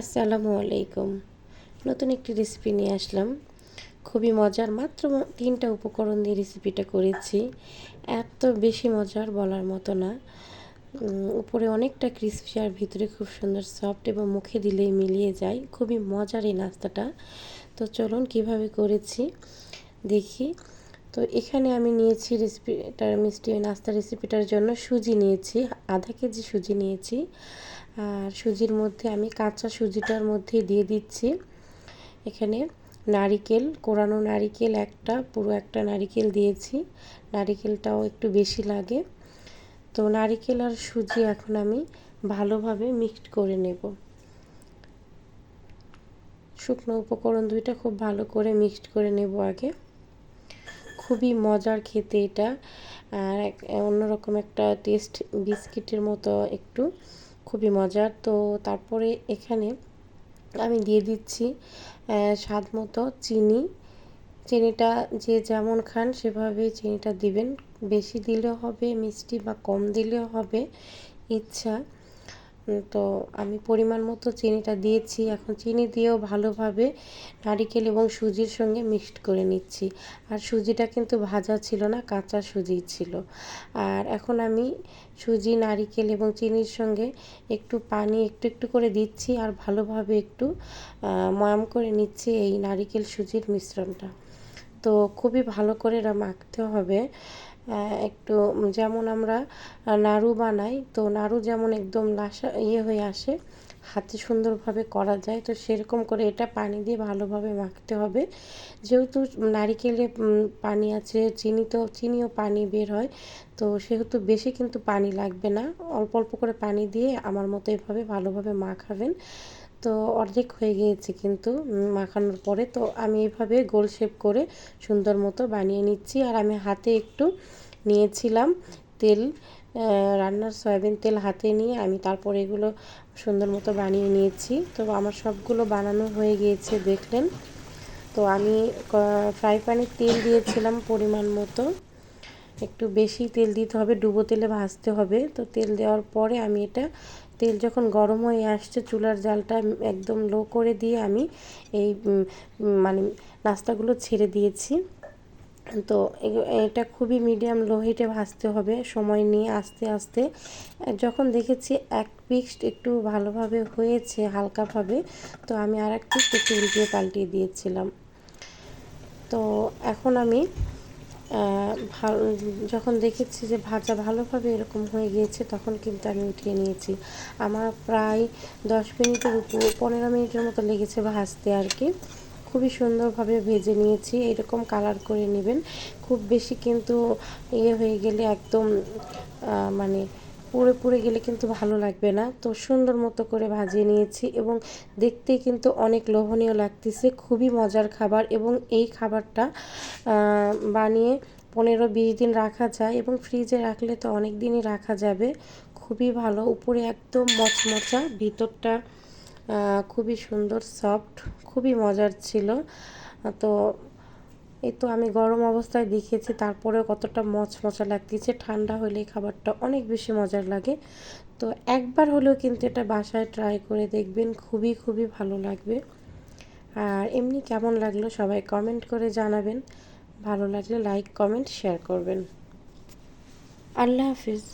আসসালামু আলাইকুম। নতুন একটি রেসিপি নিয়ে আসলাম। খুবই মজার, মাত্র তিনটা উপকরণ দিয়ে রেসিপিটা করেছি। এত বেশি মজার বলার মতো না। উপরে অনেকটা ক্রিসপি আর ভিতরে খুব সুন্দর সফট এবং মুখে দিলেই মিলিয়ে যায়। খুবই মজার এই নাস্তাটা। তো চলুন কীভাবে করেছি, দেখি। তো এখানে আমি নিয়েছি রেসিপিটার মিষ্টি নাস্তা রেসিপিটার জন্য সুজি নিয়েছি, আধা কেজি সুজি নিয়েছি। আর সুজির মধ্যে আমি কাঁচা সুজিটার মধ্যে দিয়ে দিচ্ছি। এখানে নারিকেল, কোরানো নারিকেল একটা, পুরো একটা নারিকেল দিয়েছি। নারিকেলটাও একটু বেশি লাগে। তো নারিকেল আর সুজি এখন আমি ভালোভাবে মিক্সড করে নেব। শুকনো উপকরণ দুইটা খুব ভালো করে মিক্সড করে নেব আগে। খুবই মজার খেতে এটা। আর অন্যরকম একটা টেস্ট বিস্কিটের মতো একটু, খুবই মজার। তো তারপরে এখানে আমি দিয়ে দিচ্ছি স্বাদ মতো চিনি। চিনিটা যে যেমন খান সেভাবে চিনিটা দিবেন। বেশি দিলেও হবে, মিষ্টি বা কম দিলেও হবে, ইচ্ছা। তো আমি পরিমাণ মতো চিনিটা দিয়েছি। এখন চিনি দিয়েও ভালোভাবে নারিকেল এবং সুজির সঙ্গে মিক্সড করে নিচ্ছি। আর সুজিটা কিন্তু ভাজা ছিল না, কাঁচা সুজি ছিল। আর এখন আমি সুজি, নারিকেল এবং চিনির সঙ্গে একটু পানি একটু একটু করে দিচ্ছি আর ভালোভাবে একটু ময়াম করে নিচ্ছি এই নারিকেল সুজির মিশ্রণটা। তো খুবই ভালো করে এটা মাখতে হবে। একটু যেমন আমরা নাড়ু বানাই, তো নাড়ু যেমন একদম লাসা ইয়ে হয়ে আসে, হাতে সুন্দরভাবে করা যায়, তো সেরকম করে এটা পানি দিয়ে ভালোভাবে মাখতে হবে। যেহেতু নারিকেলে পানি আছে, চিনি তো, চিনিও পানি বের হয়, তো সেহেতু বেশি কিন্তু পানি লাগবে না। অল্প অল্প করে পানি দিয়ে আমার মতো এভাবে ভালোভাবে মাখাবেন। তো অর্ধেক হয়ে গিয়েছে কিন্তু মাখানোর পরে। তো আমি এভাবে গোল শেপ করে সুন্দর মতো বানিয়ে নিচ্ছি। আর আমি হাতে একটু নিয়েছিলাম তেল রান্নার সয়াবিন তেল হাতে নিয়ে। আমি তারপরে এগুলো সুন্দর মতো বানিয়ে নিয়েছি। তো আমার সবগুলো বানানো হয়ে গিয়েছে, দেখলেন। তো আমি ফ্রাই প্যানে তেল দিয়েছিলাম পরিমাণ মতো। একটু বেশি তেল দিতে হবে, ডুবো তেলে ভাজতে হবে। তো তেল দেওয়ার পরে আমি এটা, তেল যখন গরম হয়ে আসছে, চুলার জালটা একদম লো করে দিয়ে আমি এই মানে নাস্তাগুলো ছেড়ে দিয়েছি। তো এটা খুবই মিডিয়াম লো হিটে ভাজতে হবে, সময় নিয়ে আস্তে আস্তে। যখন দেখেছি এক পিস একটু ভালোভাবে হয়েছে, হালকাভাবে, তো আমি আর এক পিস একটু উল্টিয়ে পাল্টিয়ে দিয়েছিলাম। তো এখন আমি ভালো, যখন দেখেছি যে ভাজা ভালোভাবে এরকম হয়ে গিয়েছে, তখন কিন্তু আমি উঠিয়ে নিয়েছি। আমার প্রায় দশ মিনিটের উপর, পনেরো মিনিটের মতো লেগেছে ভাজতে আর কি। খুবই সুন্দরভাবে ভেজে নিয়েছি, এরকম কালার করে নেবেন। খুব বেশি কিন্তু ইয়ে হয়ে গেলে একদম মানে পুড়ে পুড়ে গেলে কিন্তু ভালো লাগবে না। তো সুন্দর মতো করে ভাজিয়ে নিয়েছি এবং দেখতেই কিন্তু অনেক লোভনীয় লাগতেছে। খুবই মজার খাবার এবং এই খাবারটা বানিয়ে পনেরো বিশ দিন রাখা যায় এবং ফ্রিজে রাখলে তো অনেক দিনই রাখা যাবে। খুবই ভালো। উপরে একদম মচমচা, ভিতরটা খুবই সুন্দর, সফট, খুবই মজার ছিল। তো এই তো আমি গরম অবস্থায় দেখিয়েছি, তারপরেও কতটা মচমচা লাগতেছে। ঠান্ডা হলে খাবারটা অনেক বেশি মজার লাগে। তো একবার হলেও কিন্তু এটা বাসায় ট্রাই করে দেখবেন, খুবই খুবই ভালো লাগবে। আর এমনি কেমন লাগল সবাই কমেন্ট করে জানাবেন। ভালো লাগলে লাইক কমেন্ট শেয়ার করবেন। আল্লাহ হাফিজ।